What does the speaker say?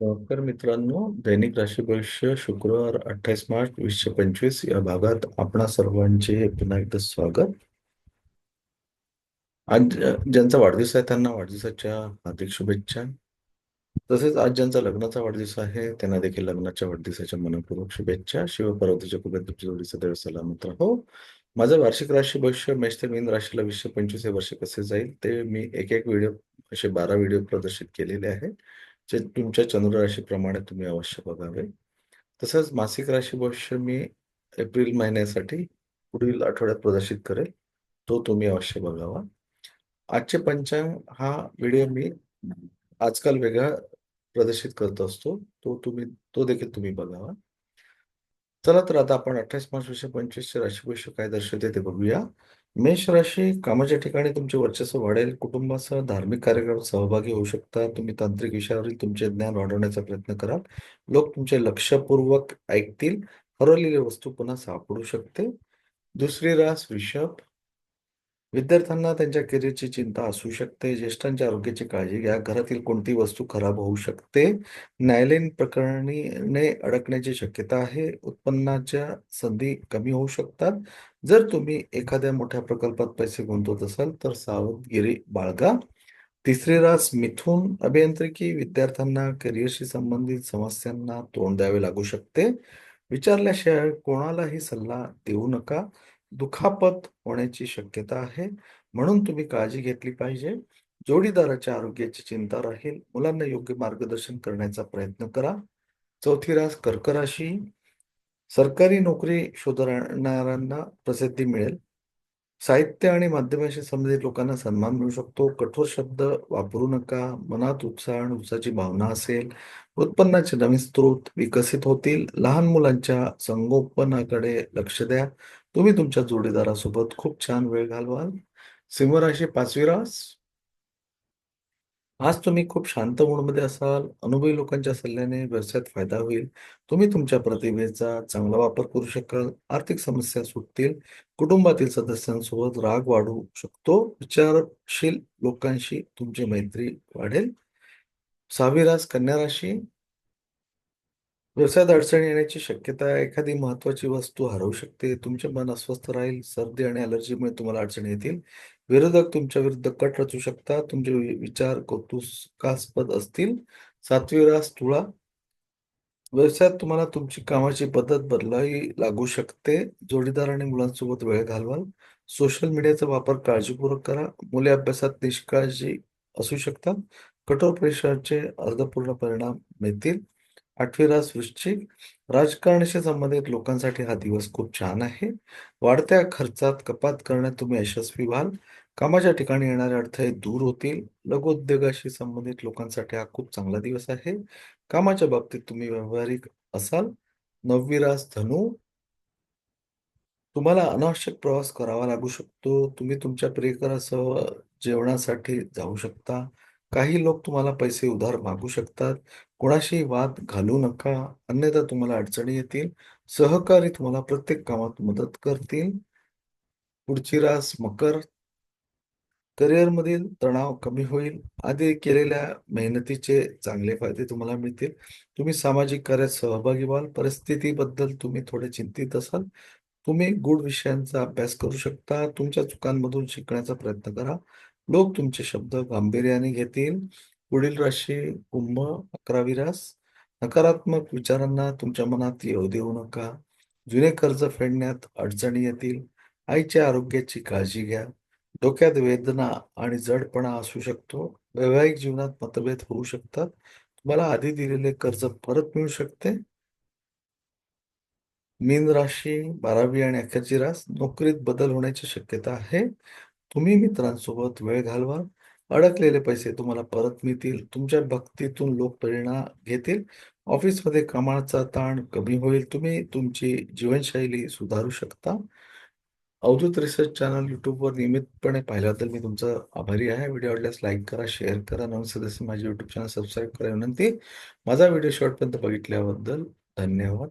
नमस्कार मित्रांनो दैनिक राशी भविष्य शुक्रवार अठ्ठावीस मार्च वीसशे पंचवीस या भागात आपणा सर्वांचे पुन्हा एकदा स्वागत. आज ज्यांचा वाढदिवस आहे त्यांना वाढदिवसाच्या हार्दिक शुभेच्छा. तसेच आज ज्यांचा लग्नाचा वाढदिवस आहे त्यांना देखील लग्नाच्या वाढदिवसाच्या मनपूर्वक शुभेच्छा. शिव पर्वतीच्या तुमची जोडी सदैव सलामत राहो. माझं वार्षिक राशी भविष्य मेष ते मीन राशीला वीसशे पंचवीस हे वर्ष कसे जाईल ते मी एक एक व्हिडिओ असे बारा व्हिडिओ प्रदर्शित केलेले आहे जे तुमच्या चंद्र राशीप्रमाणे तुम्ही अवश्य बघावे. तसंच मासिक राशी भविष्य मी एप्रिल महिन्यासाठी पुढील आठवड्यात प्रदर्शित करेल. तो तुम्ही अवश्य बघावा. आजचे पंचांग हा व्हिडिओ मी आजकाल वेगळा प्रदर्शित करत असतो. तो तुम्ही तो देखील तुम्ही बघावा. चला तर आता आपण अठ्ठावीस मार्च वीसशे पंचवीसचे राशी भविष्य काय दर्शवते ते बघूया. मेष राशी कामाच्या ठिकाणी तुमचे वर्चस्व वाढेल कुटुंबासह धार्मिक कार्यक्रमात सहभागी होऊ शकता तुम्ही तांत्रिक विषयावरील तुमचे ज्ञान वाढवण्याचा प्रयत्न कराल. लोक तुमचे लक्षपूर्वक ऐकतील. हरवलेली वस्तू पुन्हा सापडू शकते. दुसरी रास वृषभ विद्यार्थ्यांना त्यांच्या करिअरची चिंता असू शकते ज्येष्ठांच्या आरोग्याची काळजी घ्या घरातील कोणती वस्तू खराब होऊ शकते न्यायालयीन प्रकरणीने अडकण्याची शक्यता आहे उत्पन्नाच्या संधी कमी होऊ शकतात. जर तुम्ही एखाद्या मोठ्या प्रकल्पात पैसे गुंतवत असाल तर सावधगिरी बाळगा. तिसरी रास मिथुन अभियांत्रिकी विद्यार्थ्यांना करिअरशी संबंधित समस्यांना तोंड द्यावे लागू शकते. विचारल्याशिवाय कोणालाही सल्ला देऊ नका. दुखापत होण्याची शक्यता आहे. म्हणून तुम्ही काळजी घेतली पाहिजे. जोडीदाराच्या आरोग्याची चिंता राहील. मुलांना योग्य मार्गदर्शन करण्याचा प्रयत्न करा. चौथी रास कर्क राशी सरकारी नोकरी शोधणाऱ्यांना प्रसिद्धी मिळेल. साहित्य आणि माध्यमाशी संबंधित लोकांना सन्मान मिळू शकतो. कठोर शब्द वापरू नका. मनात उत्साह आणि उत्साहाची भावना असेल. उत्पन्नाचे नवीन स्रोत विकसित होतील. लहान मुलांच्या संगोपनाकडे लक्ष द्या. तुम्ही तुमच्या जोडीदारासोबत खूप छान वेळ घालवाल. सिंहराशी पाचवी रास. आज तुम्ही खूप शांत मूडमध्ये असाल. अनुभवी लोकांच्या सल्ल्याने व्यवसायात फायदा होईल. तुम्ही तुमच्या प्रतिभेचा चांगला वापर करू शकाल. आर्थिक समस्या सुटतील. कुटुंबातील सदस्यांसोबत राग वाढू शकतो. विचारशील लोकांशी तुमची मैत्री वाढेल. सहावी रास कन्या राशी व्यवसायात अडचणी येण्याची शक्यता एखादी महत्वाची वस्तू हरवू शकते तुमचे मन अस्वस्थ राहील सर्दी आणि अलर्जीमुळे तुम्हाला अडचणी येतील. विरोधक तुमच्या विरुद्ध कट रचू शकतात तुमचे विचार कौतुकास्पद असतील. सातवी रास तुळा व्यवसायात तुम्हाला तुमची कामाची पद्धत बदलावी लागू शकते. जोडीदार आणि मुलांसोबत वेळ घालवाल. सोशल मीडियाचा वापर काळजीपूर्वक करा. मुले अभ्यासात निष्काळजी असू शकतात. कठोर परिश्रमाचे अर्थपूर्ण परिणाम मिळतील. आठवी रास वृश्चिक. राजकारणाशी संबंधित लोकांसाठी हा दिवस खूप छान आहे. वाढत्या खर्चात कपात करण्यात तुम्ही यशस्वी व्हाल. कामाच्या ठिकाणी येणारे अडथळे दूर होतील. लघुउद्योगाशी संबंधित लोकांसाठी हा खूप चांगला दिवस आहे. कामाच्या बाबतीत तुम्ही व्यावहारिक असाल. नववी रास धनु. तुम्हाला अनावश्यक प्रवास करावा लागू शकतो. तुम्ही तुमच्या प्रियकरासह जेवणासाठी जाऊ शकता. काही लोक तुम्हाला पैसे उधार मागू शकतात. कोणाशीही वाद घालू नका. अन्यथा तुम्हाला अडचणी येतील. सहकारी तुम्हाला प्रत्येक कामात मदत करतील. पुढची रास मकर. करिअरमधील तणाव कमी होईल. आधी केलेल्या मेहनतीचे चांगले फायदे तुम्हाला मिळतील. तुम्ही सामाजिक कार्यात सहभागी व्हाल. परिस्थितीबद्दल तुम्ही थोडे चिंतित असाल. तुम्ही गूढ विषयांचा अभ्यास करू शकता. तुमच्या चुकांमधून शिकण्याचा प्रयत्न करा. लोक तुमचे शब्द गांभीर्याने घेतील. पुढील राशी कुंभ अकरावी रास. नकारात्मक विचारांना तुमच्या मनात येऊ देऊ नका. जुने कर्ज फेडण्यात अडचणी येतील. आईच्या आरोग्याची काळजी घ्या. डोक्यात वेदना आणि जडपणा असू शकतो. वैवाहिक जीवनात मतभेद होऊ शकतात. तुम्हाला आधी दिलेले कर्ज परत मिळू शकते. मीन राशी बारावी आणि अखेरची रास. नोकरीत बदल होण्याची शक्यता आहे. तुम्ही मित्रांसोबत वेळ घालवा अडकलेले पैसे तुम्हाला परत मिळतील तुमच्या भक्तीतून लोक प्रेरणा घेतील ऑफिसमध्ये कामाचा ताण कमी होईल तुम्ही तुमची जीवनशैली सुधारू शकता. अवधूत रिसर्च चॅनल यूट्यूबवर नियमितपणे पाहिल्याबद्दल मी तुमचा आभारी आहे. व्हिडिओ आवडल्यास लाईक करा शेअर करा नवीन सदस्य माझे यूट्यूब चॅनल सबस्क्राईब करा विनंती. माझा व्हिडिओ शेवटपर्यंत बघितल्याबद्दल धन्यवाद.